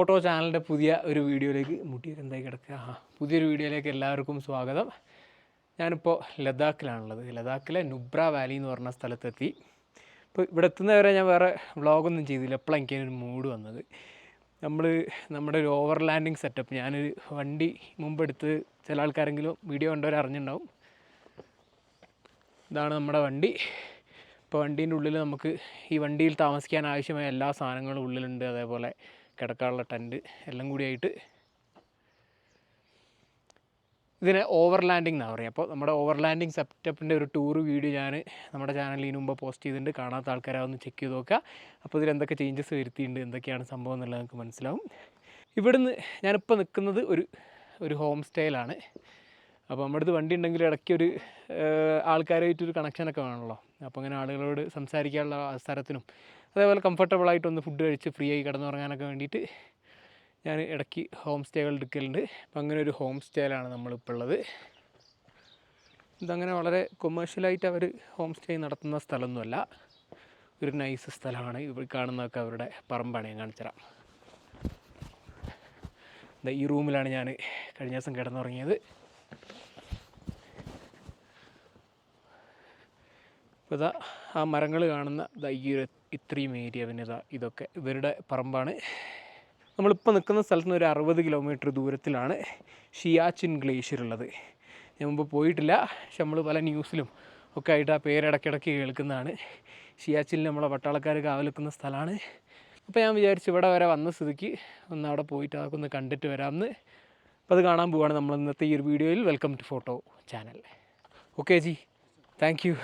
Photo ചാനലിന്റെ പുതിയ ഒരു വീഡിയോയിലേക്ക് മുട്ടിയൊക്കെ എന്തായി കിടക്കുക? ആ പുതിയൊരു വീഡിയോയിലേക്ക് എല്ലാവർക്കും സ്വാഗതം. ഞാനിപ്പോൾ ലഡാക്കിലാണുള്ളത്. ലഡാക്കിലെ നുബ്ര വാലി എന്ന് പറഞ്ഞ സ്ഥലത്തെത്തി. ഇപ്പോൾ ഇവിടെ എത്തുന്നവരെ ഞാൻ വേറെ വ്ളോഗൊന്നും ചെയ്തില്ല. എപ്പോഴാണ് എനിക്കൊരു മൂഡ് വന്നത്? നമ്മൾ നമ്മുടെ ഒരു ഓവർ ലാൻഡിങ് സെറ്റപ്പ്. ഞാനൊരു വണ്ടി മുമ്പെടുത്ത് ചില ആൾക്കാരെങ്കിലും വീഡിയോ കണ്ടവർ അറിഞ്ഞിട്ടുണ്ടാവും ഇതാണ് നമ്മുടെ വണ്ടി. ഇപ്പോൾ വണ്ടീന്റെ ഉള്ളിൽ നമുക്ക് ഈ വണ്ടിയിൽ താമസിക്കാൻ ആവശ്യമായ എല്ലാ സാധനങ്ങളും ഉള്ളിലുണ്ട്. അതേപോലെ കിടക്കാനുള്ള ടെന്റ് എല്ലാം കൂടിയായിട്ട് ഇതിനെ ഓവർ ലാൻഡിങ് എന്നാണ് പറയുക അപ്പോൾ നമ്മുടെ ഓവർ ലാൻഡിങ് സെറ്റപ്പിന്റെ ഒരു ടൂർ വീഡിയോ ഞാൻ നമ്മുടെ ചാനലിൽ ഇതിന് മുമ്പ് പോസ്റ്റ് ചെയ്തിട്ടുണ്ട്. കാണാത്ത ആൾക്കാരെ ഒന്ന് ചെക്ക് ചെയ്ത് നോക്കുക അപ്പോൾ ഇതിൽ എന്തൊക്കെ ചേഞ്ചസ് വരുത്തിയിട്ടുണ്ട് എന്തൊക്കെയാണ് സംഭവം എന്നുള്ളത് നമുക്ക് മനസ്സിലാവും. ഇവിടുന്ന് ഞാനിപ്പോൾ നിൽക്കുന്നത് ഒരു ഒരു ഹോം സ്റ്റേയിലാണ് അപ്പോൾ നമ്മുടെ അടുത്ത് വണ്ടി ഉണ്ടെങ്കിൽ ഇടയ്ക്ക് ഒരു ആൾക്കാരായിട്ടൊരു കണക്ഷനൊക്കെ വേണമല്ലോ. അപ്പോൾ അങ്ങനെ ആളുകളോട് സംസാരിക്കാനുള്ള അവസരത്തിനും അതേപോലെ കംഫർട്ടബിൾ ആയിട്ടൊന്ന് ഫുഡ് കഴിച്ച് ഫ്രീ ആയി കിടന്നുറങ്ങാനൊക്കെ വേണ്ടിയിട്ട് ഞാൻ ഇടയ്ക്ക് ഹോം സ്റ്റേകൾ എടുക്കലുണ്ട്. അപ്പം അങ്ങനെ ഒരു ഹോം സ്റ്റേയിലാണ് നമ്മളിപ്പോൾ ഉള്ളത്. ഇതങ്ങനെ വളരെ കൊമേഴ്ഷ്യലായിട്ട് അവർ ഹോം സ്റ്റേ നടത്തുന്ന സ്ഥലമൊന്നുമല്ല. ഒരു നൈസ് സ്ഥലമാണ്. ഇവിടെ കാണുന്നതൊക്കെ അവരുടെ പറമ്പാണ്. ഞാൻ കാണിച്ചു തരാം. ഈ റൂമിലാണ് ഞാൻ കഴിഞ്ഞ ദിവസം കിടന്നുറങ്ങിയത്. ഇപ്പോൾ ഇതാ ആ മരങ്ങൾ കാണുന്ന ഈ ഒരു ഇത്രയും ഏരിയ പിന്നെ ഇതൊക്കെ ഇവരുടെ പറമ്പാണ്. നമ്മളിപ്പോൾ നിൽക്കുന്ന സ്ഥലത്ത് നിന്ന് ഒരു അറുപത് കിലോമീറ്റർ ദൂരത്തിലാണ് ഷിയാച്ചിൻ ഗ്ലേഷ്യർ ഉള്ളത്. ഞാൻ മുമ്പ് പോയിട്ടില്ല പക്ഷെ നമ്മൾ പല ന്യൂസിലും ഒക്കെ ആയിട്ട് ആ പേര് കേൾക്കുന്നതാണ്. ഷിയാച്ചിൽ നമ്മളെ പട്ടാളക്കാർ കാവലിക്കുന്ന സ്ഥലമാണ്. അപ്പോൾ ഞാൻ വിചാരിച്ചു ഇവിടെ വരെ വന്ന സ്ഥിതിക്ക് ഒന്ന് അവിടെ പോയിട്ട് അതൊക്കെ ഒന്ന് കണ്ടിട്ട് വരാമെന്ന്. അപ്പോൾ അത് കാണാൻ പോവാണ് നമ്മൾ ഇന്നത്തെ ഈ ഒരു വീഡിയോയിൽ. Welcome to photo channel okay G thank you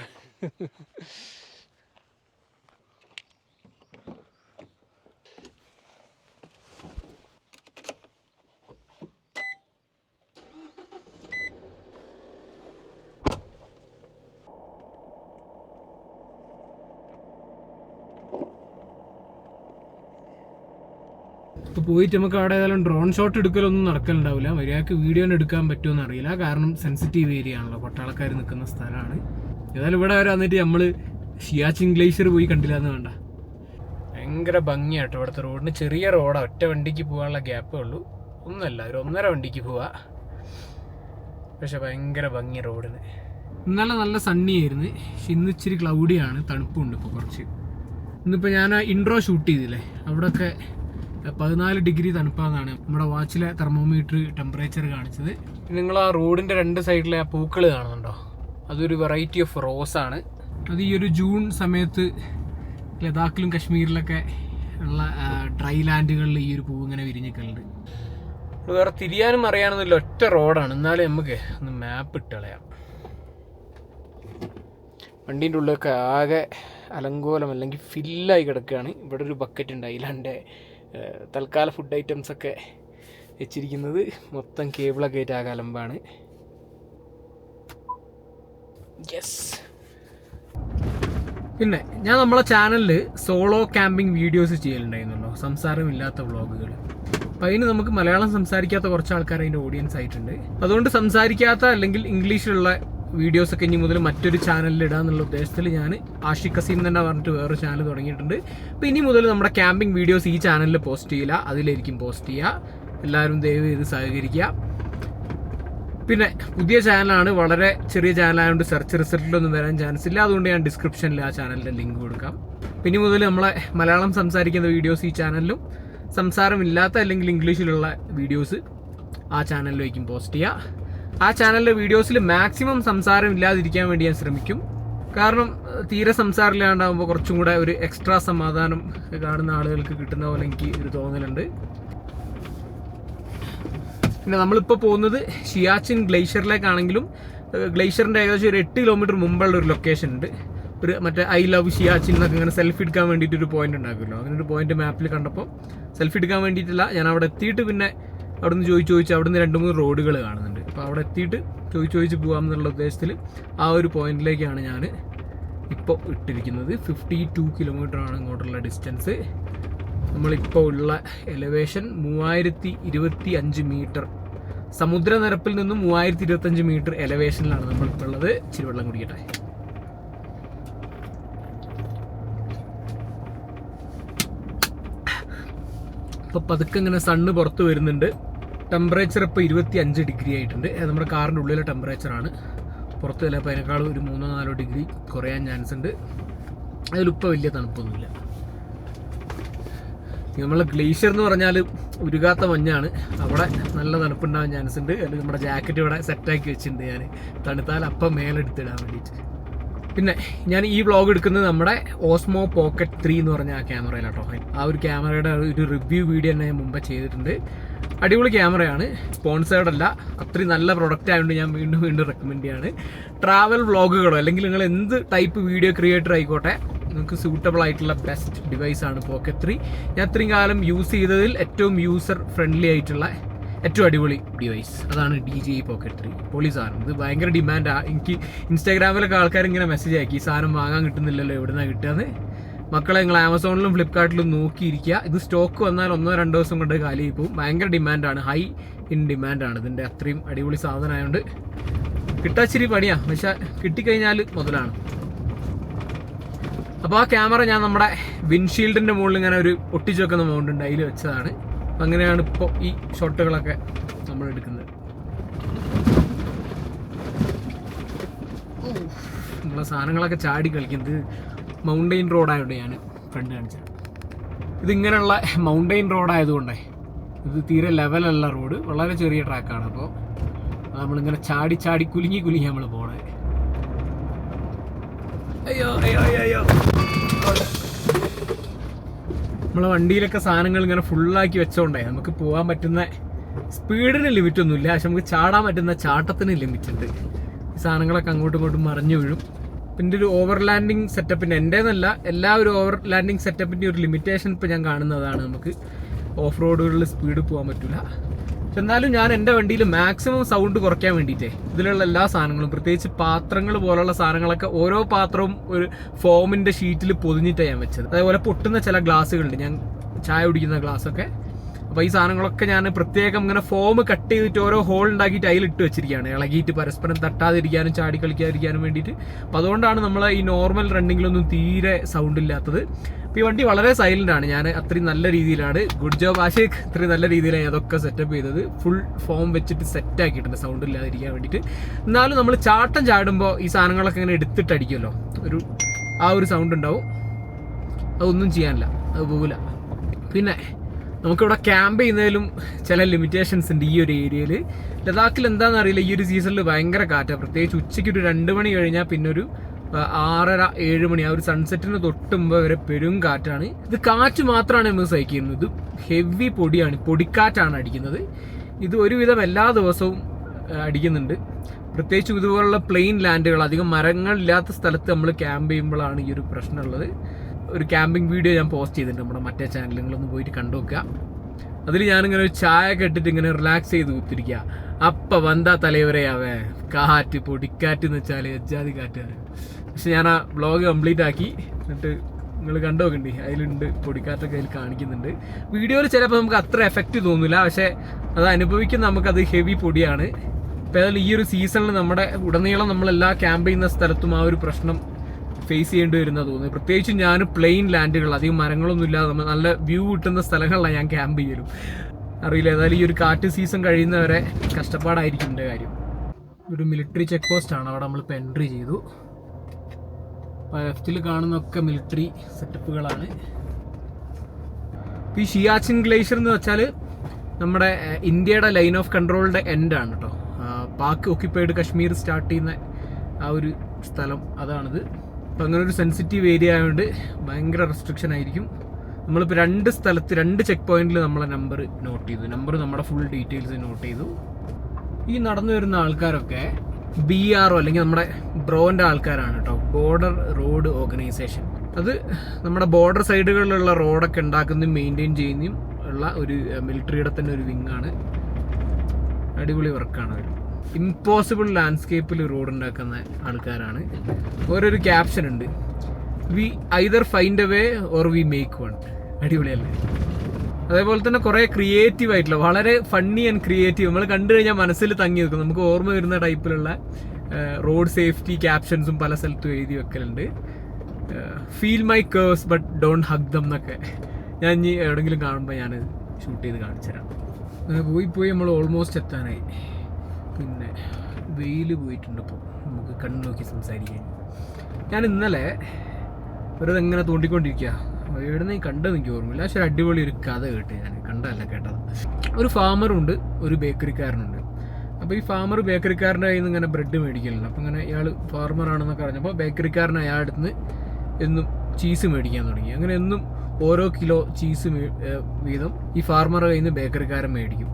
ഇപ്പോൾ പോയിട്ട് നമുക്ക് അവിടെ ഏതായാലും ഡ്രോൺ ഷോട്ട് എടുക്കലൊന്നും നടക്കലുണ്ടാവില്ല. മര്യാദയ്ക്ക് വീഡിയോ എടുക്കാൻ പറ്റുമെന്ന് അറിയില്ല. കാരണം സെൻസിറ്റീവ് ഏരിയ ആണല്ലോ. പട്ടാളക്കാർ നിൽക്കുന്ന സ്ഥലമാണ്. ഏതായാലും ഇവിടെ വരെ വന്നിട്ട് നമ്മൾ ഷിയാച്ചിൻ ഗ്ലേഷ്യർ പോയി കണ്ടില്ല എന്ന് വേണ്ട. ഭയങ്കര ഭംഗിയാട്ടോ ഇവിടുത്തെ റോഡിന് ചെറിയ റോഡാണ് ഒറ്റ വണ്ടിക്ക് പോകാനുള്ള ഗ്യാപ്പേ ഉള്ളൂ. ഒന്നല്ല ഒരു ഒന്നര വണ്ടിക്ക് പോവാ. പക്ഷെ ഭയങ്കര ഭംഗി റോഡിന് ഇന്നലെ നല്ല സണ്ണി ആയിരുന്നു. പക്ഷെ ഇന്ന് ഇച്ചിരി ക്ലൗഡിയാണ് തണുപ്പുണ്ട് ഇപ്പോൾ കുറച്ച്. ഇന്നിപ്പോൾ ഞാൻ ഇൻട്രോ ഷൂട്ട് ചെയ്തില്ലേ? അവിടെയൊക്കെ പതിനാല് ഡിഗ്രി തണുപ്പാന്നാണ് നമ്മുടെ വാച്ചിലെ തെർമോമീറ്റർ ടെമ്പറേച്ചർ കാണിച്ചത്. നിങ്ങൾ ആ റോഡിന്റെ രണ്ട് സൈഡിലെ ആ പൂക്കൾ കാണുന്നുണ്ടോ? അതൊരു വെറൈറ്റി ഓഫ് റോസ് ആണ്. അത് ഈ ഒരു ജൂൺ സമയത്ത് ലഡാക്കിലും കശ്മീരിലൊക്കെ ഉള്ള ഡ്രൈ ലാൻഡുകളിൽ ഈ ഒരു പൂവ് ഇങ്ങനെ വിരിഞ്ഞിക്കലുണ്ട് വേറെ തിരിയാനും അറിയാനൊന്നുമില്ല ഒറ്റ റോഡാണ് എന്നാലും നമുക്ക് ഒന്ന് മാപ്പ് ഇട്ടളയാം വണ്ടീന്റെ ഉള്ളിലൊക്കെ ആകെ അലങ്കോലം അല്ലെങ്കിൽ ഫില്ലായി കിടക്കുകയാണ്. ഇവിടെ ഒരു ബക്കറ്റ് ഉണ്ട് അതിലാണ്ട് തൽക്കാല ഫുഡ് ഐറ്റംസ് ഒക്കെ വെച്ചിരിക്കുന്നത് മൊത്തം കേബിളൊക്കെ ആയിട്ട് ആകാലമ്പാണ് യെസ് പിന്നെ ഞാൻ നമ്മളെ ചാനലിൽ സോളോ ക്യാമ്പിംഗ് വീഡിയോസ് ചെയ്യലുണ്ടായിരുന്നല്ലോ. സംസാരമില്ലാത്ത വ്ളോഗുകൾ അപ്പം അതിന് നമുക്ക് മലയാളം സംസാരിക്കാത്ത കുറച്ച് ആൾക്കാർ അതിന്റെ ഓഡിയൻസ് ആയിട്ടുണ്ട്. അതുകൊണ്ട് സംസാരിക്കാത്ത അല്ലെങ്കിൽ ഇംഗ്ലീഷിലുള്ള വീഡിയോസ് ഒക്കെ ഇനി മുതൽ മറ്റൊരു ചാനലിൽ ഇടാന്നുള്ള ഉദ്ദേശത്തിൽ ഞാൻ ആഷിഖ് കസീം തന്നെ പറഞ്ഞിട്ട് വേറൊരു ചാനൽ തുടങ്ങിയിട്ടുണ്ട്. അപ്പോൾ ഇനി മുതൽ നമ്മുടെ ക്യാമ്പിംഗ് വീഡിയോസ് ഈ ചാനലിൽ പോസ്റ്റ് ചെയ്യില്ല. അതിലായിരിക്കും പോസ്റ്റ് ചെയ്യുക. എല്ലാവരും ദയവ് ചെയ്ത് സഹകരിക്കുക. പിന്നെ പുതിയ ചാനലാണ് വളരെ ചെറിയ ചാനലായതുകൊണ്ട് സെർച്ച് റിസൾട്ടിലൊന്നും വരാൻ ചാൻസ് ഇല്ല. അതുകൊണ്ട് ഞാൻ ഡിസ്ക്രിപ്ഷനിൽ ആ ചാനലിന്റെ ലിങ്ക് കൊടുക്കാം. പിന്നെ മുതൽ നമ്മളെ മലയാളം സംസാരിക്കുന്ന വീഡിയോസ് ഈ ചാനലിലും സംസാരമില്ലാത്ത അല്ലെങ്കിൽ ഇംഗ്ലീഷിലുള്ള വീഡിയോസ് ആ ചാനലിലേക്കും പോസ്റ്റ് ചെയ്യുക. ആ ചാനലിലെ വീഡിയോസിൽ മാക്സിമം സംസാരം ഇല്ലാതിരിക്കാൻ വേണ്ടി ഞാൻ ശ്രമിക്കും. കാരണം തീരെ സംസാരമില്ലാണ്ടാകുമ്പോൾ കുറച്ചും കൂടെ ഒരു എക്സ്ട്രാ സമാധാനം കാണുന്ന ആളുകൾക്ക് കിട്ടുന്ന പോലെ എനിക്ക് ഒരു തോന്നലുണ്ട്. പിന്നെ നമ്മളിപ്പോൾ പോകുന്നത് ഷിയാച്ചിൻ ഗ്ലേഷ്യറിലേക്കാണെങ്കിലും ഗ്ലേഷ്യറിന്റെ ഏകദേശം ഒരു എട്ട് കിലോമീറ്റർ മുമ്പുള്ള ഒരു ലൊക്കേഷൻ ഉണ്ട്. ഒരു മറ്റേ ഐ ലവ് ഷിയാച്ചിൻ എന്നൊക്കെ ഇങ്ങനെ സെൽഫി എടുക്കാൻ വേണ്ടിയിട്ട് ഒരു പോയിന്റ് ഉണ്ടാക്കുമല്ലോ. അങ്ങനെ ഒരു പോയിന്റ് മാപ്പിൽ കണ്ടപ്പോൾ സെൽഫി എടുക്കാൻ വേണ്ടിയിട്ടില്ല ഞാൻ അവിടെ എത്തിയിട്ട് പിന്നെ അവിടെ നിന്ന് ചോദിച്ച് ചോദിച്ച് രണ്ട് മൂന്ന് റോഡുകൾ കാണുന്നുണ്ട്. അപ്പോൾ അവിടെ എത്തിയിട്ട് ചോദിച്ച് ചോദിച്ച് പോകാം എന്നുള്ള ഉദ്ദേശത്തിൽ ആ ഒരു പോയിന്റിലേക്കാണ് ഞാൻ ഇപ്പോൾ ഇട്ടിരിക്കുന്നത്. ഫിഫ്റ്റി ടു കിലോമീറ്റർ ആണ് ഇങ്ങോട്ടുള്ള ഡിസ്റ്റൻസ് നമ്മളിപ്പോൾ ഉള്ള എലവേഷൻ മൂവായിരത്തി ഇരുപത്തി അഞ്ച് മീറ്റർ സമുദ്രനിരപ്പിൽ നിന്നും മൂവായിരത്തി ഇരുപത്തഞ്ച് മീറ്റർ എലവേഷനിലാണ് നമ്മളിപ്പോൾ ഉള്ളത്. ചിരുവെള്ളം വെള്ളം കുടിക്കട്ടെ. അപ്പോൾ പതുക്കെ ഇങ്ങനെ സണ്ണ് പുറത്ത് വരുന്നുണ്ട്. ടെമ്പറേച്ചർ ഇപ്പോൾ ഇരുപത്തി അഞ്ച് ഡിഗ്രി ആയിട്ടുണ്ട് നമ്മുടെ കാറിന്റെ ഉള്ളിലെ ടെമ്പറേച്ചറാണ് പുറത്ത് ചിലപ്പോൾ അതിനേക്കാളും ഒരു മൂന്നോ നാലോ ഡിഗ്രി കുറയാൻ ചാൻസ് ഉണ്ട്. അതിലിപ്പോൾ വലിയ തണുപ്പൊന്നുമില്ല. നമ്മളെ ഗ്ലേഷ്യർ എന്ന് പറഞ്ഞാൽ ഉരുകാത്ത മഞ്ഞാണ്. അവിടെ നല്ല തണുപ്പുണ്ടാവാൻ ചാൻസ് ഉണ്ട്. അല്ലെങ്കിൽ നമ്മുടെ ജാക്കറ്റ് ഇവിടെ സെറ്റാക്കി വെച്ചിട്ടുണ്ട് ഞാൻ തണുത്താൽ അപ്പം മേലെടുത്തിടാൻ വേണ്ടിയിട്ട്. പിന്നെ ഞാൻ ഈ വ്ളോഗ് എടുക്കുന്നത് നമ്മുടെ ഓസ്മോ പോക്കറ്റ് ത്രീ എന്ന് പറഞ്ഞ ആ ക്യാമറയിലാട്ടോ ആ ഒരു ക്യാമറയുടെ ഒരു റിവ്യൂ വീഡിയോ തന്നെ ഞാൻ മുമ്പ് ചെയ്തിട്ടുണ്ട്. അടിപൊളി ക്യാമറയാണ് സ്പോൺസേർഡ് അല്ല അത്രയും നല്ല പ്രൊഡക്റ്റ് ആയതുകൊണ്ട് ഞാൻ വീണ്ടും വീണ്ടും റെക്കമെൻഡ് ചെയ്യാണ്. ട്രാവൽ വ്ളോഗുകളോ അല്ലെങ്കിൽ നിങ്ങൾ എന്ത് ടൈപ്പ് വീഡിയോ ക്രിയേറ്റർ ആയിക്കോട്ടെ നിങ്ങൾക്ക് സൂട്ടബിൾ ആയിട്ടുള്ള ബെസ്റ്റ് ഡിവൈസാണ് പോക്കറ്റ് ത്രീ ഞാൻ ഇത്രയും കാലം യൂസ് ചെയ്തതിൽ ഏറ്റവും യൂസർ ഫ്രണ്ട്ലി ആയിട്ടുള്ള ഏറ്റവും അടിപൊളി ഡിവൈസ് അതാണ് ഡി ജെ പോക്കറ്റ് ത്രീ പൊളി സാധനം. ഇത് ഭയങ്കര ഡിമാൻഡാണ് എനിക്ക് ഇൻസ്റ്റാഗ്രാമിലൊക്കെ ആൾക്കാർ ഇങ്ങനെ മെസ്സേജ് ആക്കി സാധനം വാങ്ങാൻ കിട്ടുന്നില്ലല്ലോ എവിടുന്നാണ് കിട്ടുകയെന്ന്? മക്കളെ നിങ്ങൾ ആമസോണിലും ഫ്ലിപ്കാർട്ടിലും നോക്കിയിരിക്കുക. ഇത് സ്റ്റോക്ക് വന്നാൽ ഒന്നോ രണ്ടോ ദിവസം കൊണ്ട് കാലിയായി പോകും. ഭയങ്കര ഡിമാൻഡാണ് ഹൈ ഇൻ ഡിമാൻഡാണ് ഇതിന്റെ അത്രയും അടിപൊളി സാധനമായതുകൊണ്ട് കിട്ടാച്ചിരി പണിയാ. പക്ഷെ കിട്ടിക്കഴിഞ്ഞാൽ മുതലാണ്. അപ്പോൾ ആ ക്യാമറ ഞാൻ നമ്മുടെ വിൻഷീൽഡിന്റെ മുകളിൽ ഇങ്ങനെ ഒരു ഒട്ടിച്ചു വെക്കുന്ന മൗണ്ട് ഉണ്ട്. അതിൽ വെച്ചതാണ്. അങ്ങനെയാണ് ഇപ്പോൾ ഈ ഷോട്ടുകളൊക്കെ നമ്മൾ എടുക്കുന്നത്. നമ്മളെ സാധനങ്ങളൊക്കെ ചാടി കളിക്കുന്നത് മൗണ്ടെയിൻ റോഡായതുകൊണ്ട് ഞാൻ ഫ്രണ്ട് കാണിച്ചത്. ഇതിങ്ങനെയുള്ള മൗണ്ടെയിൻ റോഡായതുകൊണ്ടേ ഇത് തീരെ ലെവലല്ല റോഡ്. വളരെ ചെറിയ ട്രാക്കാണ് അപ്പോൾ നമ്മളിങ്ങനെ ചാടി ചാടി കുലുങ്ങി കുലുങ്ങി നമ്മൾ പോണേ. അയ്യോ അയ്യോ അയ്യോ അയ്യോ. നമ്മളെ വണ്ടിയിലൊക്കെ സാധനങ്ങൾ ഇങ്ങനെ ഫുള്ളാക്കി വെച്ചോണ്ടേ നമുക്ക് പോകാൻ പറ്റുന്ന സ്പീഡിന് ലിമിറ്റ് ഒന്നുമില്ല. പക്ഷെ നമുക്ക് ചാടാൻ പറ്റുന്ന ചാട്ടത്തിന് ലിമിറ്റ് ഉണ്ട്. സാധനങ്ങളൊക്കെ അങ്ങോട്ടും ഇങ്ങോട്ടും മറിഞ്ഞു വീഴും. പിന്നെ ഒരു ഓവർ ലാൻഡിങ് സെറ്റപ്പിന്റെ എന്റേന്നല്ല എല്ലാ ഒരു ഓവർ ലാൻഡിങ് സെറ്റപ്പിന്റെ ഒരു ലിമിറ്റേഷൻ ഇപ്പോൾ ഞാൻ കാണുന്നതാണ്. നമുക്ക് ഓഫ് റോഡുകളിൽ സ്പീഡ് പോകാൻ പറ്റില്ല എന്നാലും ഞാൻ എന്റെ വണ്ടിയിൽ മാക്സിമം സൗണ്ട് കുറയ്ക്കാൻ വേണ്ടിയിട്ടേ ഇതിലുള്ള എല്ലാ സാധനങ്ങളും പ്രത്യേകിച്ച് പാത്രങ്ങൾ പോലുള്ള സാധനങ്ങളൊക്കെ ഓരോ പാത്രവും ഒരു ഫോമിന്റെ ഷീറ്റിൽ പൊതിഞ്ഞിട്ടാണ് ഞാൻ വെച്ചത്. അതേപോലെ പൊട്ടുന്ന ചില ഗ്ലാസ്സുകളുണ്ട് ഞാൻ ചായ കുടിക്കുന്ന ഗ്ലാസ്സൊക്കെ അപ്പോൾ ഈ സാധനങ്ങളൊക്കെ ഞാൻ പ്രത്യേകം ഇങ്ങനെ ഫോം കട്ട് ചെയ്തിട്ട് ഓരോ ഹോൾ ഉണ്ടാക്കിയിട്ട് അതിൽ ഇട്ട് വെച്ചിരിക്കുകയാണ്. ഇളകിയിട്ട് പരസ്പരം തട്ടാതിരിക്കാനും ചാടി കളിക്കാതിരിക്കാനും വേണ്ടിയിട്ട്. അപ്പോൾ അതുകൊണ്ടാണ് നമ്മൾ ഈ നോർമൽ റണ്ണിങ്ങിലൊന്നും തീരെ സൗണ്ട് ഇല്ലാത്തത്. ഈ വണ്ടി വളരെ സൈലന്റ് ആണ്. ഞാൻ അത്രയും നല്ല രീതിയിലാണ്. Good job Ashiq. അത്രയും നല്ല രീതിയിലാണ് അതൊക്കെ സെറ്റപ്പ് ചെയ്തത്. ഫുൾ ഫോം വെച്ചിട്ട് സെറ്റ് ആക്കിയിട്ടുണ്ട് സൗണ്ട് ഇല്ലാതിരിക്കാൻ വേണ്ടിയിട്ട്. എന്നാലും നമ്മൾ ചാട്ടം ചാടുമ്പോൾ ഈ സാധനങ്ങളൊക്കെ ഇങ്ങനെ എടുത്തിട്ട് അടിക്കുമല്ലോ ഒരു ആ ഒരു സൗണ്ട് ഉണ്ടാവും. അതൊന്നും ചെയ്യാനില്ല. അത് പോകില്ല പിന്നെ നമുക്കിവിടെ ക്യാമ്പ് ചെയ്യുന്നതിലും ചില ലിമിറ്റേഷൻസ് ഉണ്ട് ഈ ഒരു ഏരിയയിൽ ലഡാക്കിൽ എന്താണെന്ന് അറിയില്ല ഈ ഒരു സീസണിൽ ഭയങ്കര കാറ്റാണ് പ്രത്യേകിച്ച് ഉച്ചയ്ക്ക് ഒരു രണ്ട് മണി കഴിഞ്ഞാൽ പിന്നെ ഒരു ആറര ഏഴ് മണി ആ ഒരു സൺസെറ്റിന് തൊട്ടുമ്പോൾ വരെ പെരും കാറ്റാണ്. ഇത് കാറ്റ് മാത്രമാണ് നമ്മൾ സഹിക്കുന്നത്. ഇത് ഹെവി പൊടിയാണ്. പൊടിക്കാറ്റാണ് അടിക്കുന്നത്. ഇത് ഒരുവിധം എല്ലാ ദിവസവും അടിക്കുന്നുണ്ട്. പ്രത്യേകിച്ച് ഇതുപോലുള്ള പ്ലെയിൻ ലാൻഡുകൾ അധികം മരങ്ങളില്ലാത്ത സ്ഥലത്ത് നമ്മൾ ക്യാമ്പ് ചെയ്യുമ്പോഴാണ് ഈ ഒരു പ്രശ്നമുള്ളത് ഒരു ക്യാമ്പിംഗ് വീഡിയോ ഞാൻ പോസ്റ്റ് ചെയ്തിട്ടുണ്ട് നമ്മുടെ മറ്റേ ചാനലിൽ നിങ്ങളൊന്ന് പോയിട്ട് കണ്ടു നോക്കുക അതിൽ ഞാനിങ്ങനെ ഒരു ചായ കെട്ടിട്ട് ഇങ്ങനെ റിലാക്സ് ചെയ്ത് കുത്തിരിക്കുക. അപ്പ വന്താ തലവരെയാവേ കാറ്റ് പൊടിക്കാറ്റ് എന്ന് വെച്ചാൽ എജ്ജാതി കാറ്റ് പക്ഷെ ഞാൻ ആ വ്ളോഗ് കംപ്ലീറ്റ് ആക്കി. എന്നിട്ട് നിങ്ങൾ കണ്ടു നോക്കണ്ടേ അതിലുണ്ട് പൊടിക്കാറ്റൊക്കെ അതിൽ കാണിക്കുന്നുണ്ട്. വീഡിയോയിൽ ചിലപ്പോൾ നമുക്ക് അത്ര എഫക്റ്റ് തോന്നില്ല പക്ഷേ അത് അനുഭവിക്കുന്ന നമുക്കത് ഹെവി പൊടിയാണ്. ഇപ്പോൾ ഏതായാലും ഈ ഒരു സീസണിൽ നമ്മുടെ ഉടനീളം നമ്മളെല്ലാ ക്യാമ്പ് ചെയ്യുന്ന സ്ഥലത്തും ആ ഒരു പ്രശ്നം ഫേസ് ചെയ്യേണ്ടി വരുന്ന തോന്നുന്നത് പ്രത്യേകിച്ച് ഞാൻ പ്ലെയിൻ ലാൻഡുകൾ അധികം മരങ്ങളൊന്നും ഇല്ലാതെ നമ്മൾ നല്ല വ്യൂ കിട്ടുന്ന സ്ഥലങ്ങളിലാണ് ഞാൻ ക്യാമ്പ് ചെയ്യലും. അറിയില്ല ഏതായാലും ഈ ഒരു കാറ്റ് സീസൺ കഴിയുന്നവരെ കഷ്ടപ്പാടായിരിക്കും എന്റെ കാര്യം. ഒരു മിലിറ്ററി ചെക്ക് പോസ്റ്റ് ആണ് അവിടെ നമ്മളിപ്പോൾ എൻട്രി ചെയ്തു. അപ്പോൾ ലെഫ്റ്റിൽ കാണുന്നൊക്കെ മിലിറ്ററി സെറ്റപ്പുകളാണ് ഈ ഷിയാച്ചിൻ ഗ്ലേഷ്യർ എന്ന് വെച്ചാൽ നമ്മുടെ ഇന്ത്യയുടെ ലൈൻ ഓഫ് കൺട്രോളിന്റെ എൻഡാണ് കേട്ടോ പാക്ക് പാക് ഒക്യുപ്പൈഡ് കശ്മീർ സ്റ്റാർട്ട് ചെയ്യുന്ന ആ ഒരു സ്ഥലം അതാണിത്. അപ്പം അങ്ങനെ ഒരു സെൻസിറ്റീവ് ഏരിയ ആയതുകൊണ്ട് ഭയങ്കര റെസ്ട്രിക്ഷൻ ആയിരിക്കും. നമ്മളിപ്പോൾ രണ്ട് സ്ഥലത്ത് രണ്ട് ചെക്ക് പോയിന്റിൽ നമ്മളെ നമ്പർ നോട്ട് ചെയ്തു. നമ്പർ നമ്മുടെ ഫുൾ ഡീറ്റെയിൽസ് നോട്ട് ചെയ്തു. ഈ നടന്നു വരുന്ന ആൾക്കാരൊക്കെ ബി ആർ ഒ അല്ലെങ്കിൽ നമ്മുടെ ബ്രോന്റെ ആൾക്കാരാണ് കേട്ടോ ബോർഡർ റോഡ് ഓർഗനൈസേഷൻ അത് നമ്മുടെ ബോർഡർ സൈഡുകളിലുള്ള റോഡൊക്കെ ഉണ്ടാക്കുന്നതും മെയിന്റെയിൻ ചെയ്യുന്നതും ഉള്ള ഒരു മിലിറ്ററിയുടെ തന്നെ ഒരു വിങ്ങാണ് അടിപൊളി വർക്കാണ് അവർ ഇമ്പോസിബിൾ ലാൻഡ്സ്കേപ്പിൽ റോഡ് ഉണ്ടാക്കുന്ന ആൾക്കാരാണ്. ഓരോരു ക്യാപ്ഷൻ ഉണ്ട്. We either find a way or we make one അടിപൊളിയല്ലേ? അതേപോലെ തന്നെ കുറേ ക്രിയേറ്റീവ് ആയിട്ടുള്ള വളരെ ഫണ്ണി ആൻഡ് ക്രിയേറ്റീവ് നമ്മൾ കണ്ടു കഴിഞ്ഞാൽ മനസ്സിൽ തങ്ങി നിൽക്കും. നമുക്ക് ഓർമ്മ വരുന്ന ടൈപ്പിലുള്ള റോഡ് സേഫ്റ്റി ക്യാപ്ഷൻസും പല സ്ഥലത്തും എഴുതി വെക്കലുണ്ട്. Feel my curse but don't hug them എന്നൊക്കെ. ഞാൻ ഇനി എവിടെയെങ്കിലും കാണുമ്പോൾ ഞാൻ ഷൂട്ട് ചെയ്ത് കാണിച്ചു തരാം പോയി പോയി നമ്മൾ ഓൾമോസ്റ്റ് എത്താനായി. പിന്നെ വെയിൽ പോയിട്ടുണ്ട് ഇപ്പോൾ നമുക്ക് കണ്ണു നോക്കി സംസാരിക്കാൻ. ഞാൻ ഇന്നലെ വെറുതെ എങ്ങനെ തോണ്ടിക്കൊണ്ടിരിക്കുക എവിടെ നീ കണ്ടത് എനിക്ക് ഓർമ്മയില്ല. പക്ഷെ ഒരു അടിപൊളി ഒരു കഥ കേട്ട് ഞാൻ കണ്ടതല്ല കേട്ടത്. ഒരു ഫാമറുണ്ട് ഒരു ബേക്കറിക്കാരനുണ്ട് അപ്പോൾ ഈ ഫാമർ ബേക്കറിക്കാരന്റെ കയ്യിൽ നിന്ന് ഇങ്ങനെ ബ്രെഡ് മേടിക്കലുണ്ട്. അപ്പോൾ ഇങ്ങനെ ഇയാൾ ഫാർമറാണെന്നൊക്കെ അറിഞ്ഞപ്പോൾ ബേക്കറിക്കാരൻ അയാളുടെ അടുത്ത് എന്നും ചീസ് മേടിക്കാൻ തുടങ്ങി. അങ്ങനെ എന്നും ഓരോ കിലോ ചീസ് വീതം ഈ ഫാർമറുടെ കയ്യിൽ നിന്ന് ബേക്കറിക്കാരൻ മേടിക്കും.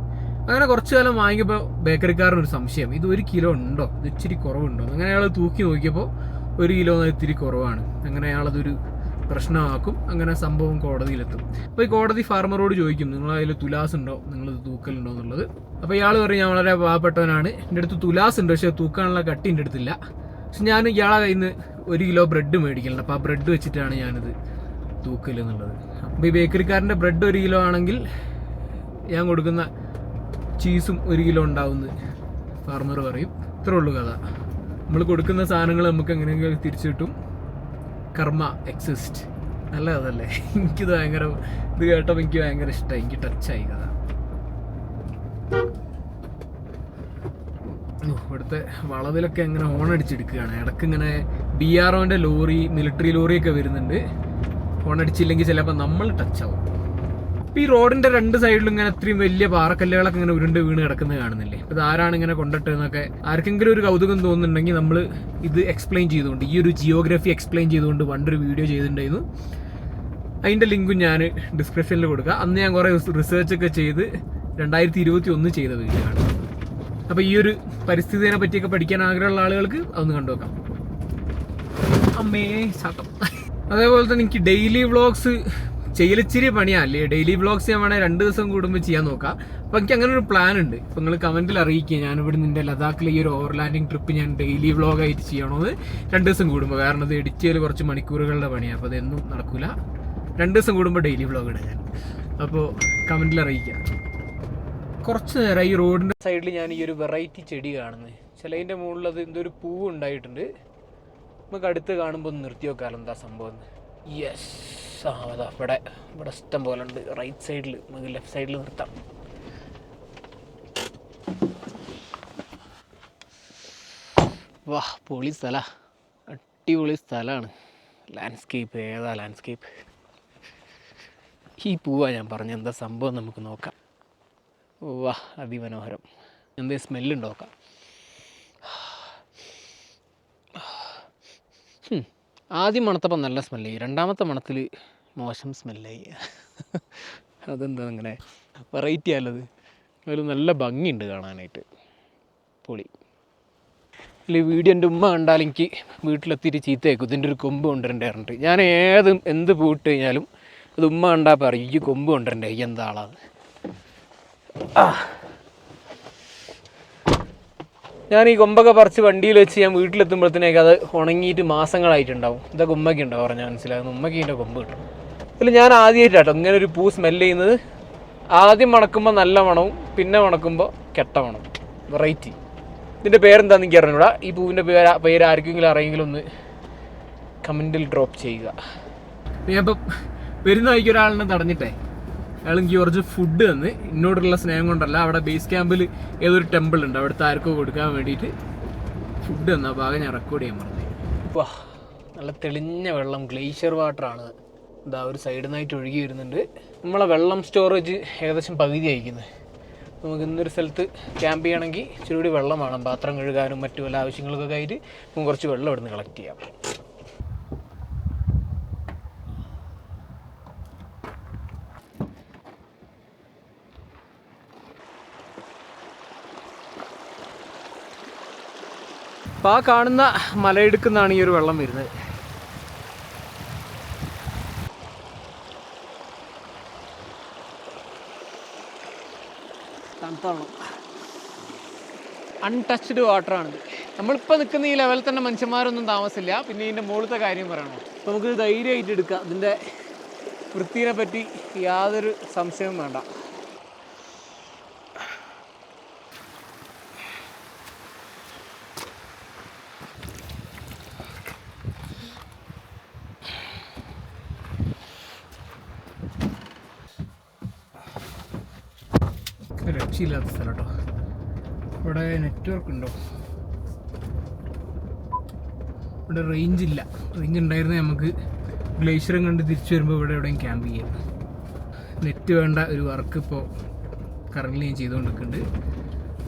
അങ്ങനെ കുറച്ചു കാലം വാങ്ങിയപ്പോൾ ബേക്കറിക്കാരൻ ഒരു സംശയം. ഇത് ഒരു കിലോ ഉണ്ടോ? ഇത് ഇച്ചിരി കുറവുണ്ടോ? അങ്ങനെ അയാൾ തൂക്കി നോക്കിയപ്പോൾ ഒരു കിലോ ഇത്തിരി കുറവാണ്. അങ്ങനെ അയാളതൊരു പ്രശ്നമാക്കും. അങ്ങനെ സംഭവം കോടതിയിലെത്തും. അപ്പോൾ ഈ കോടതി ഫാർമറോട് ചോദിക്കും നിങ്ങൾ അതിൽ തുലാസ് ഉണ്ടോ? നിങ്ങൾ തൂക്കലുണ്ടോ? എന്നുള്ളത്. അപ്പോൾ ഇയാൾ പറയും ഞാൻ വളരെ പാവപ്പെട്ടവനാണ്. എന്റെ അടുത്ത് തുലാസ് ഉണ്ട് പക്ഷേ തൂക്കാനുള്ള കട്ടി എന്റെ അടുത്തില്ല. പക്ഷെ ഞാൻ ഇയാളെ കയ്യിൽ നിന്ന് ഒരു കിലോ ബ്രെഡ് മേടിക്കലുണ്ട്. അപ്പോൾ ആ ബ്രെഡ് വെച്ചിട്ടാണ് ഞാനിത് തൂക്കൽ എന്നുള്ളത്. അപ്പോൾ ഈ ബേക്കറിക്കാരന്റെ ബ്രെഡ് ഒരു കിലോ ആണെങ്കിൽ ഞാൻ കൊടുക്കുന്ന ചീസും ഒരു കിലോ ഉണ്ടാവുന്നത് ഫാർമർ പറയും. ഇത്രേ ഉള്ളൂ കഥ. നമ്മൾ കൊടുക്കുന്ന സാധനങ്ങൾ നമുക്ക് എങ്ങനെയെങ്കിലും തിരിച്ചു കിട്ടും. കർമ്മ എക്സിസ്റ്റ് നല്ല കഥല്ലേ എനിക്കിത് ഭയങ്കര ഇത് കേട്ടപ്പോൾ എനിക്ക് ഭയങ്കര ഇഷ്ടമായി എനിക്ക് ടച്ചായി കഥ. ഇവിടുത്തെ വളവിലൊക്കെ എങ്ങനെ ഹോൺ അടിച്ചെടുക്കുകയാണ്. ഇടയ്ക്ക് ഇങ്ങനെ ബി ആർ ഒന്റെ ലോറി മിലിറ്ററി ലോറിയൊക്കെ വരുന്നുണ്ട്. ഹോൺ അടിച്ചില്ലെങ്കിൽ ചിലപ്പോൾ നമ്മൾ ടച്ചാവും ഈ റോഡിന്റെ രണ്ട് സൈഡിലും ഇങ്ങനെ അത്രയും വലിയ പാറക്കല്ലുകളൊക്കെ ഇങ്ങനെ ഉരുണ്ട് വീണ് കിടക്കുന്നത് കാണുന്നില്ലേ? ഇത് ആരാണ് ഇങ്ങനെ കൊണ്ടിട്ടെന്നൊക്കെ ആർക്കെങ്കിലും ഒരു കൗതുകം തോന്നുന്നുണ്ടെങ്കിൽ നമ്മൾ ഇത് എക്സ്പ്ലെയിൻ ചെയ്തുകൊണ്ട് ഈ ഒരു ജിയോഗ്രഫി എക്സ്പ്ലെയിൻ ചെയ്തുകൊണ്ട് പണ്ടൊരു വീഡിയോ ചെയ്തിട്ടുണ്ടായിരുന്നു. അതിന്റെ ലിങ്കും ഞാൻ ഡിസ്ക്രിപ്ഷനിൽ കൊടുക്കുക അന്ന് ഞാൻ കുറേ റിസർച്ച് ഒക്കെ ചെയ്ത് രണ്ടായിരത്തി ഇരുപത്തി ഒന്ന് ചെയ്ത വീഡിയോ ആണ്. അപ്പോൾ ഈ ഒരു പരിസ്ഥിതിനെ പറ്റിയൊക്കെ പഠിക്കാൻ ആഗ്രഹമുള്ള ആളുകൾക്ക് അതൊന്ന് കണ്ടുവെക്കാം അമ്മേ ശാതം അതേപോലെ തന്നെ എനിക്ക് ഡെയിലി വ്ളോഗ്സ് ചെയ്യലിച്ചിരി പണിയല്ലേ ഡെയിലി വ്ളോഗ്സ് ഞാൻ വേണേൽ രണ്ട് ദിവസം കൂടുമ്പോൾ ചെയ്യാൻ നോക്കാം. അപ്പൊ എനിക്ക് അങ്ങനെ ഒരു പ്ലാൻ ഉണ്ട്. ഇപ്പം നിങ്ങൾ കമന്റിൽ അറിയിക്കുക. ഞാൻ ഇവിടെ നിന്റെ ലഡാക്കിലെ ഈ ഒരു ഓവർലാൻഡിങ് ട്രിപ്പ് ഞാൻ ഡെയിലി വ്ളോഗായിട്ട് ചെയ്യണമെന്ന് രണ്ട് ദിവസം കൂടുമ്പോൾ കാരണം അത് എഡിറ്റ് ചെയ്യൽ കുറച്ച് മണിക്കൂറുകളുടെ പണിയാണ് അപ്പോൾ അതൊന്നും നടക്കില്ല രണ്ട് ദിവസം കൂടുമ്പോൾ ഡെയിലി വ്ളോഗ് ഇടാം ഞാൻ. അപ്പോൾ കമന്റിൽ അറിയിക്കുക. കുറച്ച് നേരം ഈ റോഡിന്റെ സൈഡിൽ ഞാൻ ഈ ഒരു വെറൈറ്റി ചെടി കാണുന്നത് ചിലതിന്റെ മുകളിൽ അത് എന്തോ ഒരു പൂവ് ഉണ്ടായിട്ടുണ്ട് നമുക്ക് അടുത്ത് കാണുമ്പോൾ നിർത്തി വെക്കാറുണ്ട് ആ സംഭവം യെസ് ആ അതാ ഇവിടെ ഇവിടെ ഇഷ്ടം പോലെ ഉണ്ട് റൈറ്റ് സൈഡിൽ നമുക്ക് ലെഫ്റ്റ് സൈഡിൽ നിർത്താം. വാ പൊളി സ്ഥല. അടിപൊളി സ്ഥലമാണ് ലാൻഡ്സ്കേപ്പ് ഏതാ ലാൻഡ്സ്കേപ്പ് ഈ പൂവാ ഞാൻ പറഞ്ഞു എന്താ സംഭവം നമുക്ക് നോക്കാം. വാ അതിമനോഹരം. എന്തേ സ്മെല്ലുണ്ടോക്കാം ഹും. ആദ്യം മണത്തപ്പം നല്ല സ്മെല്ലായി. രണ്ടാമത്തെ മണത്തിൽ മോശം സ്മെല്ലായി. അതെന്താ അങ്ങനെ വെറൈറ്റി ആയാലത് ഒരു നല്ല ഭംഗിയുണ്ട് കാണാനായിട്ട്. പൊളി. ഈ വീഡിയോ എന്റെ ഉമ്മ കണ്ടാൽ എനിക്ക് വീട്ടിലെത്തിയിട്ട് ചീത്തയാക്കും ഇതിന്റെ ഒരു കൊമ്പ് കൊണ്ടുവരണ്ടേ പറഞ്ഞിട്ട് ഞാൻ ഏത് എന്ത് പൂട്ട് കഴിഞ്ഞാലും അത് ഉമ്മ കണ്ടാൽ പറയും ഈ കൊമ്പ് കൊണ്ടുവരണ്ടേ ഈ എന്താ ആളാണ് ഞാൻ ഈ കൊമ്പൊക്കെ പറിച്ച് വണ്ടിയിൽ വെച്ച് ഞാൻ വീട്ടിലെത്തുമ്പോഴത്തേക്ക് അത് ഉണങ്ങിയിട്ട് മാസങ്ങളായിട്ടുണ്ടാവും. ഇതൊക്കെ ഉമ്മയ്ക്ക് ഉണ്ടാവും പറഞ്ഞാൽ മനസ്സിലാകുന്നു ഉമ്മയ്ക്ക് ഇതിന്റെ കൊമ്പ് കിട്ടും. ഇതിൽ ഞാൻ ആദ്യമായിട്ടാട്ടോ ഇങ്ങനെ ഒരു പൂ സ്മെല്ല് ചെയ്യുന്നത്. ആദ്യം മണക്കുമ്പോൾ നല്ല മണവും പിന്നെ മണക്കുമ്പോൾ കെട്ട മണം വെറൈറ്റി ഇതിന്റെ പേരെന്താണെന്ന് എനിക്ക് അറിഞ്ഞൂടാ. ഈ പൂവിന്റെ പേര് പേര് ആർക്കെങ്കിലും അറിയെങ്കിലും ഒന്ന് കമന്റിൽ ഡ്രോപ്പ് ചെയ്യുക. വരുന്ന വഴിക്ക് ഒരാളിനെ തടഞ്ഞിട്ടേ. അയാൾ എനിക്ക് കുറച്ച് ഫുഡ് തന്ന്. എന്നോടുള്ള സ്നേഹം കൊണ്ടല്ല അവിടെ ബേസ് ക്യാമ്പിൽ ഏതൊരു ടെമ്പിൾ ഉണ്ട് അവിടുത്തെ ആർക്കോ കൊടുക്കാൻ വേണ്ടിയിട്ട് ഫുഡ് തന്ന. ഭാഗം ഞാൻ റെക്കോർഡ് ചെയ്യാൻ പറഞ്ഞു വാ നല്ല തെളിഞ്ഞ വെള്ളം ഗ്ലേഷ്യർ ആണ്. ഇതാ ഒരു സൈഡിൽ നിന്നായിട്ട് ഒഴുകി വരുന്നുണ്ട്. നമ്മളെ വെള്ളം സ്റ്റോറേജ് ഏകദേശം പകുതി അയക്കുന്നത് നമുക്ക് ഇന്നൊരു സ്ഥലത്ത് ക്യാമ്പ് ചെയ്യണമെങ്കിൽ ഇച്ചിരി കൂടി വെള്ളം വേണം. പാത്രം കഴുകാനും മറ്റു പല ആവശ്യങ്ങൾക്കൊക്കെ ആയിട്ട് നമുക്ക് കുറച്ച് വെള്ളം ഇവിടുന്ന് കളക്ട് ചെയ്യാം. അപ്പോൾ ആ കാണുന്ന മലയിടുക്കുന്നാണ് ഈ ഒരു വെള്ളം വരുന്നത്. തണുത്ത വെള്ളം അൺടച്ച്ഡ് വാട്ടറാണിത് നമ്മളിപ്പോൾ നിൽക്കുന്ന ഈ ലെവലിൽ തന്നെ മനുഷ്യന്മാരൊന്നും താമസില്ല. പിന്നെ ഇതിന്റെ മുകളിലത്തെ കാര്യം പറയണോ? നമുക്ക് ധൈര്യമായിട്ട് എടുക്കാം. ഇതിന്റെ വൃത്തിയെ പറ്റി യാതൊരു സംശയവും വേണ്ട. രക്ഷയില്ലാത്ത സ്ഥലം കേട്ടോ ഇവിടെ നെറ്റ്വർക്ക് ഉണ്ടോ? ഇവിടെ റേഞ്ച് ഇല്ല. റേഞ്ച് ഉണ്ടായിരുന്നേ നമുക്ക് ഗ്ലേഷ്യറും കണ്ട് തിരിച്ചു വരുമ്പോൾ ഇവിടെ എവിടെയും ക്യാമ്പ് ചെയ്യാം. നെറ്റ് വേണ്ട ഒരു വർക്ക് ഇപ്പോൾ കറന്റ് ഞാൻ ചെയ്തുകൊണ്ടിരിക്കുന്നുണ്ട്.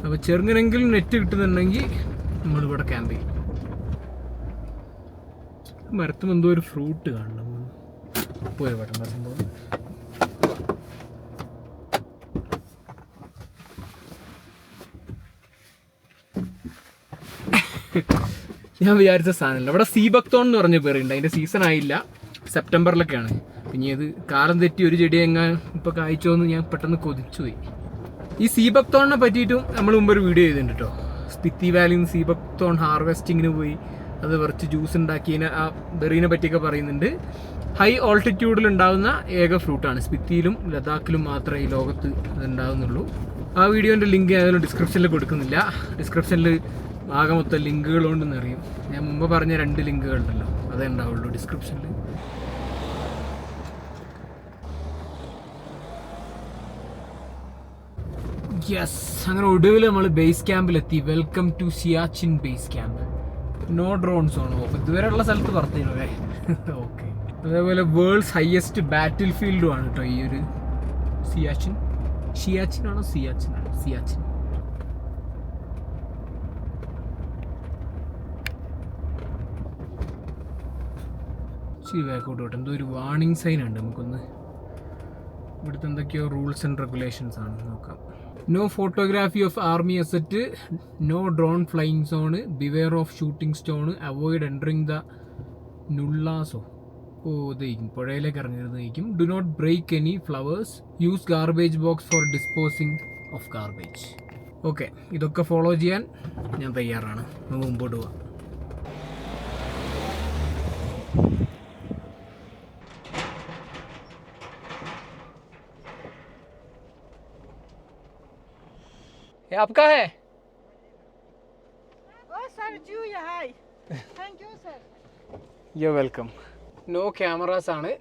അപ്പോൾ ചെറുങ്ങനെങ്കിലും നെറ്റ് കിട്ടുന്നുണ്ടെങ്കിൽ നമ്മളിവിടെ ക്യാമ്പ് ചെയ്യും. മരത്തും എന്തോ ഒരു ഫ്രൂട്ട് കാണണം. പോയ പെട്ടെന്ന് സംഭവം. ഞാൻ വിചാരിച്ച സാധനമല്ല. ഇവിടെ സീബക്തോൺ എന്ന് പറഞ്ഞ പേരുണ്ട്. അതിന്റെ സീസൺ ആയില്ല. സെപ്റ്റംബറിലൊക്കെയാണ് പിന്നെ അത് കാലം തെറ്റി ഒരു ചെടി എങ്ങാൻ ഇപ്പൊ കായ്ച്ചോന്ന് ഞാൻ പെട്ടെന്ന് കൊതിച്ചു പോയി ഈ സീബക്തോണിനെ പറ്റിയിട്ടും നമ്മൾ മുമ്പ് ഒരു വീഡിയോ ചെയ്തിട്ടുണ്ട് കേട്ടോ സ്പിത്തി വാലിയിൽ നിന്ന് സീബക്തോൺ ഹാർവെസ്റ്റിങ്ങിന് പോയി. അത് കുറച്ച് ജ്യൂസ് ഉണ്ടാക്കിയതിനെ ആ ബെറീനെ പറ്റിയൊക്കെ പറയുന്നുണ്ട്. ഹൈ ഓൾട്ടിറ്റ്യൂഡിൽ ഉണ്ടാകുന്ന ഏക ഫ്രൂട്ടാണ് സ്പിത്തിയിലും ലഡാക്കിലും മാത്രമേ ഈ ലോകത്ത് അത് ഉണ്ടാകുന്നുള്ളൂ ആ വീഡിയോന്റെ ലിങ്ക് ഏതായാലും ഡിസ്ക്രിപ്ഷനിൽ കൊടുക്കുന്നില്ല. ഡിസ്ക്രിപ്ഷനിൽ ആകെ മൊത്തം ലിങ്കുകൾ ഞാൻ മുമ്പ് പറഞ്ഞ രണ്ട് ലിങ്കുകൾ ഉണ്ടല്ലോ അതേ ഉണ്ടാവുള്ളൂ ഡിസ്ക്രിപ്ഷനിൽ യെസ് അങ്ങനെ ഒടുവിൽ നമ്മൾ base ക്യാമ്പിലെത്തി welcome to Siachen base camp no drones Suno അപ്പോൾ ഇതുവരെയുള്ള സ്ഥലത്ത് പറഞ്ഞു അല്ലേ? ഓക്കെ അതേപോലെ വേൾഡ്സ് ഹയസ്റ്റ് ബാറ്റിൽ ഫീൽഡും ആണ് കേട്ടോ ഈ ഒരു സിയാച്ചിൻ ഷിയാച്ചിൻ ആണോ സിയാച്ചിൻ ശരി ബാക്കോട്ട് പോട്ടെ എന്തോ ഒരു വാർണിംഗ് സൈൻ ഉണ്ട് നമുക്കൊന്ന്. ഇവിടുത്തെ എന്തൊക്കെയോ റൂൾസ് ആൻഡ് റെഗുലേഷൻസ് ആണ്. നോക്കാം. No photography of army asset no drone flying zone beware of shooting stone avoid entering the നുള്ളാസോ ഓ ഇതായിരിക്കും. പുഴയിലേക്ക് ഇറങ്ങരുതായിരിക്കും. Do not break any flowers use garbage box for disposing of garbage okay ഇതൊക്കെ follow ചെയ്യാൻ ഞാൻ തയ്യാറാണ്. നമുക്ക് മുമ്പോട്ട് പോവാം. ये आपका है Oh, sir, Julia, hi. Thank you, sir. Yo welcome no cameras ആണ്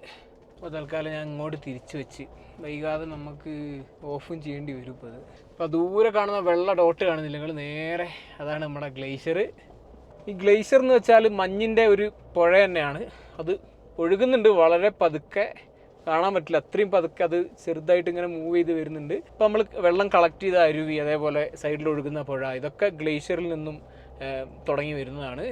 അപ്പോൾ തൽക്കാലം ഞാൻ ഇങ്ങോട്ട് തിരിച്ചു വെച്ച് വൈകാതെ നമുക്ക് ഓഫും ചെയ്യേണ്ടി വരും ഇപ്പോൾ അത് അപ്പോൾ ദൂരെ കാണുന്ന വെള്ള ഡോട്ട് കാണുന്നില്ല നിങ്ങൾ നേരെ അതാണ് നമ്മുടെ ഗ്ലേഷ്യർ ഈ ഗ്ലേഷ്യർ എന്ന് വെച്ചാൽ മഞ്ഞിൻ്റെ ഒരു പുഴ തന്നെയാണ് അത് ഒഴുകുന്നുണ്ട് വളരെ പതുക്കെ കാണാൻ പറ്റില്ല. അത്രയും പതുക്കെ അത് ചെറുതായിട്ട് ഇങ്ങനെ മൂവ് ചെയ്ത് വരുന്നുണ്ട്. ഇപ്പോൾ നമ്മൾ വെള്ളം കളക്ട് ചെയ്ത അരുവി അതേപോലെ സൈഡിൽ ഒഴുകുന്ന പുഴ ഇതൊക്കെ ഗ്ലേഷ്യറിൽ നിന്നും തുടങ്ങി വരുന്നതാണ്.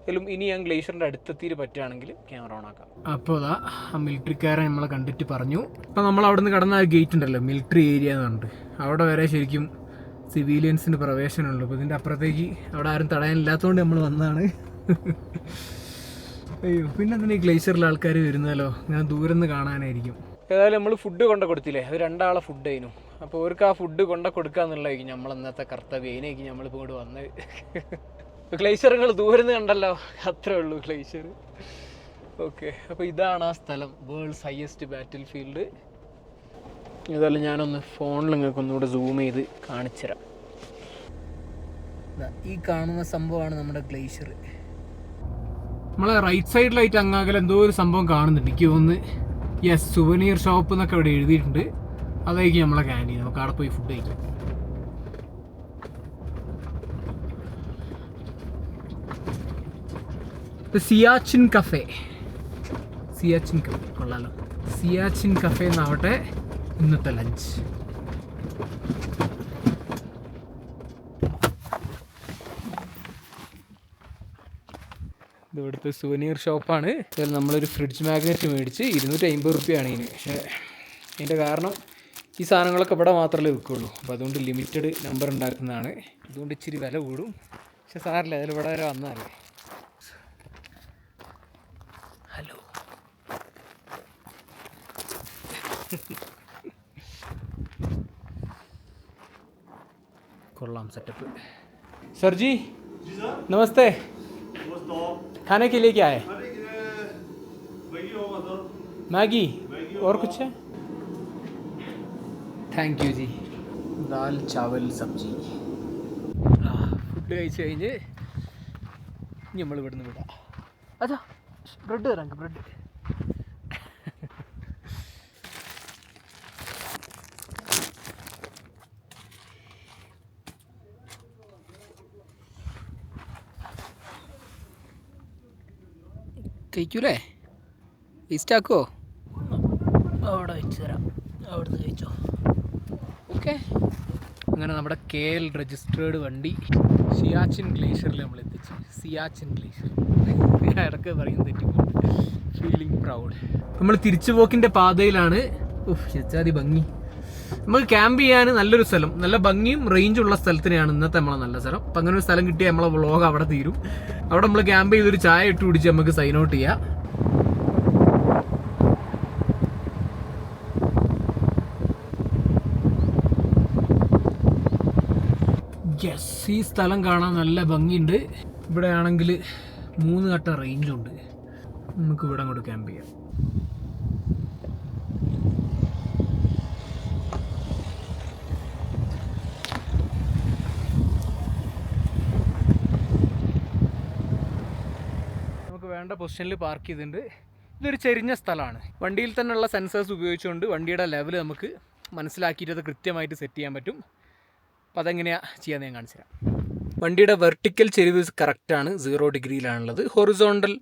എങ്കിലും ഇനി ഞാൻ ഗ്ലേഷ്യറിന്റെ അടുത്തെത്തിയിട്ട് പറ്റുകയാണെങ്കിൽ ക്യാമറ ഓൺ ആക്കാം. അപ്പോൾ അതാ ആ മിലിറ്ററിക്കാരെ നമ്മളെ കണ്ടിട്ട് പറഞ്ഞു. അപ്പോൾ നമ്മൾ അവിടെ നിന്ന് കടന്ന ആ ഗേറ്റ് ഉണ്ടല്ലോ മിലിറ്ററി ഏരിയ എന്ന് പറഞ്ഞിട്ട്. അവിടെ വരെ ശരിക്കും സിവിലിയൻസിന് പ്രവേശനമുള്ളൂ അപ്പോൾ ഇതിന്റെ അപ്പുറത്തേക്ക് അവിടെ ആരും തടയാനില്ലാത്തതുകൊണ്ട് നമ്മൾ വന്നതാണ്. അയ്യോ പിന്നെ ഈ ഗ്ലേഷ്യറിൽ ആൾക്കാർ വരുന്നല്ലോ? ഞാൻ ദൂരെ നിന്ന് കാണാനായിരിക്കും. ഏതായാലും നമ്മൾ ഫുഡ് കൊണ്ട കൊടുത്തില്ലേ? അത് രണ്ടാളെ ഫുഡ് അതിനു അപ്പോൾ അവർക്ക് ആ ഫുഡ് കൊണ്ട കൊടുക്കുക എന്നുള്ളതായിരിക്കും നമ്മൾ ഇന്നത്തെ കർത്തവ്യം. അതിനായിരിക്കും നമ്മളിപ്പോൾ ഇങ്ങോട്ട് വന്നത് ഗ്ലേഷ്യറുകൾ ദൂരെ നിന്ന് കണ്ടല്ലോ? അത്രേ ഉള്ളൂ ഗ്ലേഷ്യർ ഓക്കെ അപ്പോൾ ഇതാണ് ആ സ്ഥലം. വേൾഡ്സ് ഹയസ്റ്റ് ബാറ്റിൽ ഫീൽഡ് ഏതായാലും ഞാനൊന്ന് ഫോണിൽ നിങ്ങൾക്ക് ഒന്നുകൂടെ സൂം ചെയ്ത് കാണിച്ചു തരാം ഈ കാണുന്ന സംഭവമാണ് നമ്മുടെ ഗ്ലേഷ്യർ നമ്മളെ റൈറ്റ് സൈഡിലായിട്ട് അങ്ങാകൽ എന്തോ ഒരു സംഭവം കാണുന്നുണ്ട്. എനിക്ക് തോന്നുന്നു യെസ് സുവനീർ ഷോപ്പ് എന്നൊക്കെ ഇവിടെ എഴുതിയിട്ടുണ്ട്. അതായിരിക്കും നമ്മളെ ക്യാന്റീൻ നമുക്ക് അവിടെ പോയി ഫുഡ് കഴിക്കാം. സിയാച്ചിൻ കഫേ സിയാച്ചിൻ കഫേ കൊള്ളാലോ. സിയാച്ചിൻ കഫേ എന്നാവട്ടെ ഇന്നത്തെ ലഞ്ച് ഇത് ഇവിടുത്തെ സുവനീർ ഷോപ്പാണ് നമ്മളൊരു ഫ്രിഡ്ജ് മാഗ്നറ്റ് മേടിച്ച് ഇരുന്നൂറ്റി അമ്പത് റുപ്യാണ് ഇതിന്. പക്ഷേ ഇതിന്റെ കാരണം ഈ സാധനങ്ങളൊക്കെ ഇവിടെ മാത്രമേ വിൽക്കുകയുള്ളൂ അപ്പോൾ അതുകൊണ്ട് ലിമിറ്റഡ് നമ്പർ ഉണ്ടാക്കുന്നതാണ്. അതുകൊണ്ട് ഇച്ചിരി വില കൂടും. പക്ഷെ സാറില്ല അതിൽ ഇവിടെ വരെ വന്നാലേ ഹലോ കൊള്ളാം സെറ്റപ്പ് സർജി നമസ്തേ. खाने के लिए क्या है मैगी और कुछ है thank you G dal chawal sabzi food കഴിച്ച് കഴിഞ്ഞ് ഇനി നമ്മൾ ഇവിടുന്ന് വിടാം അതാ ബ്രെഡ് തരാം ബ്രെഡ് കഴിക്കൂലേ? വേസ്റ്റ് ആക്കുവോ അവിടെ വെച്ച് തരാം. അവിടുന്ന് കഴിച്ചോ. ഓക്കെ. അങ്ങനെ നമ്മുടെ കെ എൽ രജിസ്റ്റേർഡ് വണ്ടി സിയാച്ചിൻ ഗ്ലേഷ്യറിൽ നമ്മൾ എത്തിച്ചു. സിയാച്ചിൻ ഗ്ലേഷ്യർ. ഞാൻ ഇടയ്ക്ക് പറയും തെറ്റിപ്പോണ്ട് ഫീലിംഗ് പ്രൗഡ് നമ്മൾ തിരിച്ചുപോക്കിന്റെ പാതയിലാണ്. ഉഫ് ചെച്ചാതി ഭംഗി. നമുക്ക് ക്യാമ്പ് ചെയ്യാൻ നല്ലൊരു സ്ഥലം. നല്ല ഭംഗിയും റേഞ്ചും ഉള്ള സ്ഥലത്തിനെയാണ് ഇന്നത്തെ നമ്മളെ നല്ല സ്ഥലം. അപ്പം അങ്ങനെ ഒരു സ്ഥലം കിട്ടിയാൽ നമ്മളെ വ്ളോഗ് അവിടെ തീരും. അവിടെ നമ്മൾ ക്യാമ്പ് ചെയ്തൊരു ചായ ഇട്ട് കുടിച്ച് നമുക്ക് സൈൻ ഔട്ട് ചെയ്യാം. യെസ് ഈ സ്ഥലം കാണാൻ നല്ല ഭംഗിയുണ്ട്. ഇവിടെ ആണെങ്കിൽ മൂന്ന് ഘട്ട റേഞ്ചുണ്ട് നമുക്ക് ഇവിടെ അങ്ങോട്ട് ക്യാമ്പ് ചെയ്യാം. വേണ്ട പൊസിഷനിൽ പാർക്ക് ചെയ്തിട്ടുണ്ട്. ഇതൊരു ചെരിഞ്ഞ സ്ഥലമാണ്. വണ്ടിയിൽ തന്നെയുള്ള സെൻസേഴ്സ് ഉപയോഗിച്ചുകൊണ്ട് വണ്ടിയുടെ ലെവൽ നമുക്ക് മനസ്സിലാക്കിയിട്ട് അത് കൃത്യമായിട്ട് സെറ്റ് ചെയ്യാൻ പറ്റും. അപ്പോൾ അതെങ്ങനെയാണ് ചെയ്യാമെന്ന് ഞാൻ കാണിച്ചു വണ്ടിയുടെ വെർട്ടിക്കൽ ചെരിവ് കറക്റ്റാണ് സീറോ ഡിഗ്രിയിലാണുള്ളത്. ഹൊറിസോണ്ടൽ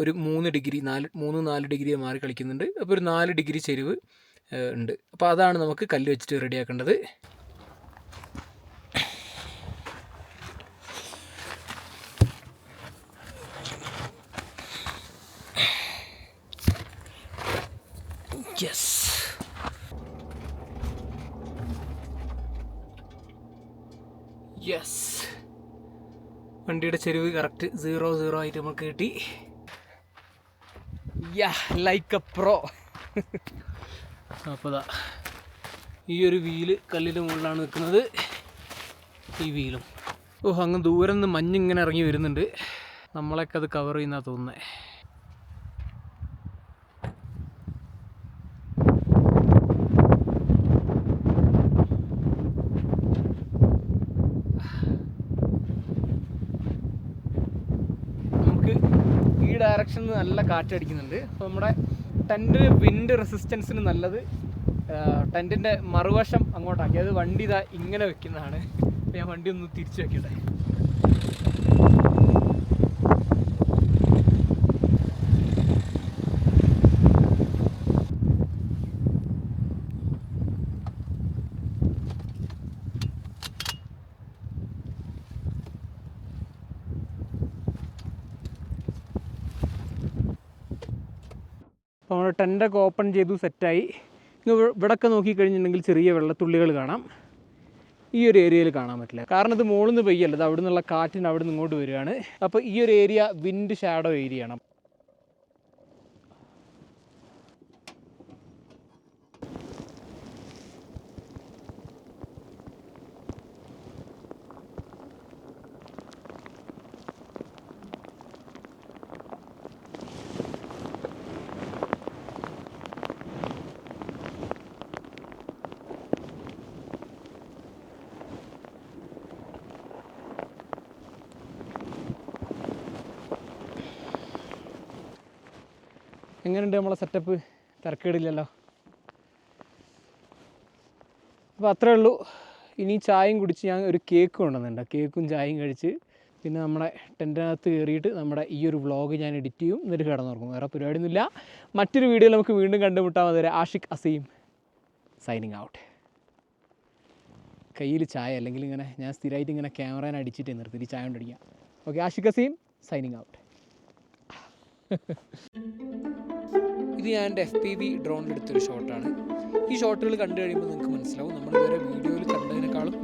ഒരു മൂന്ന് ഡിഗ്രി നാല് മൂന്ന് നാല് ഡിഗ്രി മാറി കളിക്കുന്നുണ്ട്. അപ്പോൾ ഒരു നാല് ഡിഗ്രി ചെരിവ് ഉണ്ട്. അപ്പോൾ അതാണ് നമുക്ക് കല്ല് വെച്ചിട്ട് റെഡിയാക്കേണ്ടത് യെസ് യെസ് വണ്ടിയുടെ ചെരുവ് കറക്റ്റ് സീറോ സീറോ ആയിട്ട് നമുക്ക് കിട്ടി. യാ ലൈക്ക് എ പ്രോ അപ്പോൾ ദാ ഈ ഒരു വീൽ കല്ലിന്റെ മുകളിലാണ് നിൽക്കുന്നത്. ഈ വീലും. ഓ അങ്ങ് ദൂരം നിന്ന് മഞ്ഞിങ്ങനെ ഇറങ്ങി വരുന്നുണ്ട്. നമ്മളൊക്കെ അത് കവർ ചെയ്യുന്ന തോന്നുന്നത് നമുക്ക് ഈ നിന്ന് നല്ല കാറ്റടിക്കുന്നുണ്ട്. അപ്പോൾ നമ്മുടെ ടെന്റിന് വിൻഡ് റെസിസ്റ്റൻസിന് നല്ലത് ടെന്റിന്റെ മറുവശം അങ്ങോട്ടാക്കി. അത് വണ്ടി ഇതാ ഇങ്ങനെ വെക്കുന്നതാണ്. ഞാൻ വണ്ടി ഒന്ന് തിരിച്ചു വെക്കട്ടെ. നമ്മുടെ ഓപ്പൺ ചെയ്തു സെറ്റായി ഇവിടൊക്കെ നോക്കിക്കഴിഞ്ഞിട്ടുണ്ടെങ്കിൽ ചെറിയ വെള്ളത്തുള്ളികൾ കാണാം. ഈ ഒരു ഏരിയയിൽ കാണാൻ പറ്റില്ല. കാരണം ഇത് മുകളിൽ നിന്ന് പെയ്യല്ല ഇത് അവിടെ നിന്നുള്ള കാറ്റിന് അവിടെ നിന്ന് ഇങ്ങോട്ട് വരികയാണ്. അപ്പോൾ ഈ ഒരു ഏരിയ വിൻഡ് ഷാഡോ ഏരിയയാണ് എങ്ങനെയുണ്ട് നമ്മളെ സെറ്റപ്പ് തിരക്കേടില്ലല്ലോ. അപ്പോൾ അത്രേ ഉള്ളൂ. ഇനി ചായയും കുടിച്ച് ഞാൻ ഒരു കേക്ക് കൊണ്ടുവന്നിട്ടുണ്ട്. കേക്കും ചായയും കഴിച്ച് പിന്നെ നമ്മുടെ ടെന്റിനകത്ത് കയറിയിട്ട് നമ്മുടെ ഈ ഒരു വ്ളോഗ് ഞാൻ എഡിറ്റ് ചെയ്യും. എന്നിട്ട് കിടന്നുറങ്ങും. വേറെ പരിപാടിയൊന്നുമില്ല. മറ്റൊരു വീഡിയോയിൽ നമുക്ക് വീണ്ടും കണ്ടുമുട്ടാൻ മതി ആഷിഖ് അസീം സൈനിങ് ഔട്ട് കയ്യിൽ ചായ അല്ലെങ്കിൽ ഇങ്ങനെ ഞാൻ സ്ഥിരമായിട്ട് ഇങ്ങനെ ക്യാമറയിൽ അടിച്ചിട്ട് നിർത്തി. ചായ കൊണ്ടടിക്കാം. Okay Ashiq Azeem signing out ഇത് ഞാൻ എന്റെ എഫ് പി വി ഡ്രോണിലെടുത്തൊരു ഷോട്ടാണ് ഈ ഷോട്ടുകൾ കണ്ടു കഴിയുമ്പോൾ നിങ്ങൾക്ക് മനസ്സിലാവും നമ്മൾ ഇതുവരെ വീഡിയോയിൽ കണ്ടതിനേക്കാളും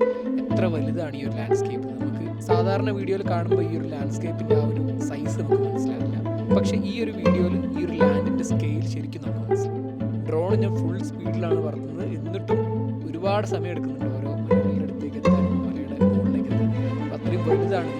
എത്ര വലുതാണ് ഈ ഒരു ലാൻഡ്സ്കേപ്പ് നമുക്ക് സാധാരണ വീഡിയോയിൽ കാണുമ്പോൾ ഈ ഒരു ലാൻഡ്സ്കേപ്പിന്റെ ആ ഒരു സൈസ് നമുക്ക് മനസ്സിലാവില്ല. പക്ഷേ ഈ ഒരു വീഡിയോയിൽ ഈ ഒരു ലാൻഡിന്റെ സ്കെയിൽ ശരിക്കും നമുക്ക് മനസ്സിലാവും. ഡ്രോൺ ഞാൻ ഫുൾ സ്പീഡിലാണ് പറത്തുന്നത് എന്നിട്ടും ഒരുപാട് സമയം എടുക്കുന്നുണ്ട് ഓരോ മലയുടെ അടുത്തേക്ക് എത്താനും മലയുടെ മുകളിലേക്ക് എത്താനും. അത്രയും വലുതാണ്